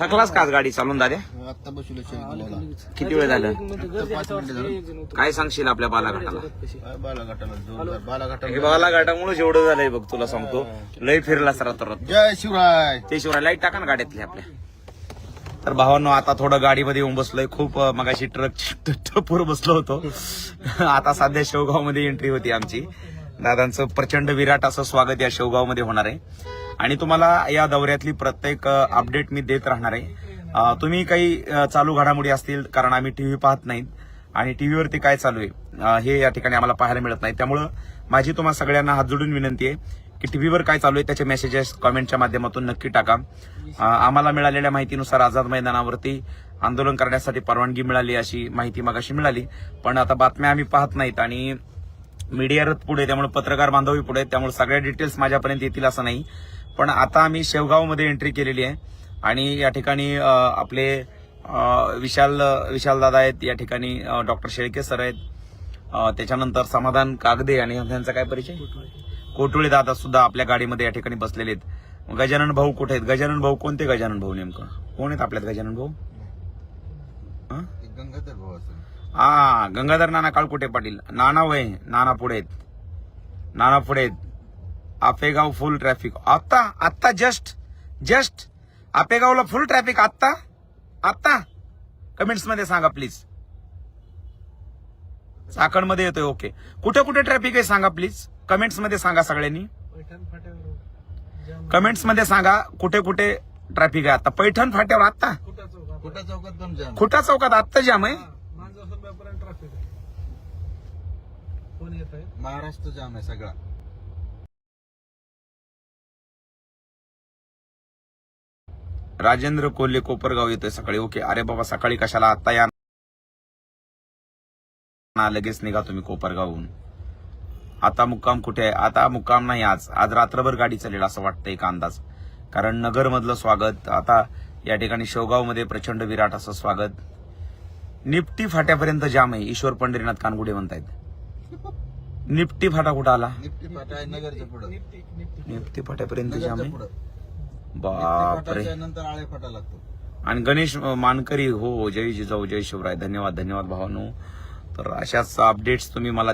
थकलास का आज गाडी चालून दाद्या आत्ता बसलो किती वेळ झालं? मिनिटं झालं. काय सांगशील आपल्या बालाघाटाला? बालाघाटाला हे बालाघाटामुळे एवढं झालंय बघ तुला सांगतो. लय फिरलास रात्र जय शिवराय. ते शिवाय लाइट टाका ना गाड्यातली आपल्या. तर भावांनो आता थोडं गाडीमध्ये येऊन बसलोय. खूप मगाशी ट्रक टपूर बसलो होतो. आता सध्या शेवगावमध्ये एंट्री होती आमची. दादांचं प्रचंड विराट असं स्वागत या शेवगावमध्ये होणार आहे. आणि तुम्हाला या दौऱ्यातली प्रत्येक अपडेट मी देत राहणार आहे. तुम्ही काही चालू घडामोडी असतील कारण आम्ही टीव्ही पाहत नाहीत. आणि टीव्हीवरती काय चालू आहे? हे या ठिकाणी आम्हाला पाहायला मिळत नाही. त्यामुळं माझी तुम्हाला सगळ्यांना हात जोडून विनंती आहे की टीव्हीवर काय चालू आहे त्याचे मेसेजेस कॉमेंटच्या माध्यमातून नक्की टाका. आम्हाला मिळालेल्या माहितीनुसार आझाद मैदानावरती आंदोलन करण्यासाठी परवानगी मिळाली अशी माहिती मागाशी मिळाली. पण आता बातम्या आम्ही पाहत नाहीत आणि मीडिया रथ पुढे त्यामुळे पत्रकार बांधवही पुढे त्यामुळे सगळ्या डिटेल्स माझ्यापर्यंत येतील असं नाही. पण आता आम्ही शेवगावमध्ये एंट्री केलेली आहे. आणि या ठिकाणी आपले विशाल विशाल दादा आहेत. या ठिकाणी डॉक्टर शेळके सर आहेत. त्याच्यानंतर समाधान कागदे आणि त्यांचा काय परिचय? कोटुळे दादा सुद्धा आपल्या गाडीमध्ये या ठिकाणी बसलेले आहेत. गजानन भाऊ कुठे आहेत? गजानन भाऊ कोणते गजानन भाऊ नेमकं? कोण आहेत आपल्यात गजानन भाऊ? हं? गंगाधर भाऊ हा गंगाधर नाना काळकुटे पाटील. नाना वय नाना पुढे आहेत. नाना पुढे आहेत. आपेगाव फुल ट्रॅफिक आत्ता आत्ता जस्ट जस्ट आपेगावला फुल ट्रॅफिक आत्ता आत्ता कमेंट्समध्ये सांगा प्लीज चाकणमध्ये येतोय ओके कुठे कुठे ट्रॅफिक आहे सांगा प्लीज कमेंट्समध्ये सांगा सगळ्यांनी. कमेंट्समध्ये सांगा कुठे कुठे ट्रॅफिक आहे आता. पैठण फाट्यावर आत्ता कुठं चौकात खुटा चौकात? आत्ता जाम आहे? महाराष्ट्र जाम आहे सगळा. राजेंद्र कोल्हे कोपरगाव येतोय सकाळी. ओके. अरे बाबा सकाळी कशाला आता या? ना लगेच निघा तुम्ही कोपरगावहून. आता मुक्काम कुठे आहे? आता मुक्काम नाही आज. आज रात्रभर गाडी चालेल असं वाटतं एक अंदाज. कारण नगर मधलं स्वागत. आता या ठिकाणी शेवगावमध्ये प्रचंड विराट असं स्वागत. निपटी फाट्यापर्यंत जाम आहे. ईश्वर पंढरीनाथ कानगुडे म्हणतायत. निपटी फाटा कुठं आला? निफ्टी फाटा आहे नगरच्या पुढं. निपटी फाट्यापर्यंत जाम आहे. बापरे. फाटाच्या नंतर आळे फाटा लागतो आणि गणेश मानकरी हो जय जिजाऊ जय शिवराय धन्यवाद धन्यवाद भावानो. तर अशाच अपडेट्स तुम्ही मला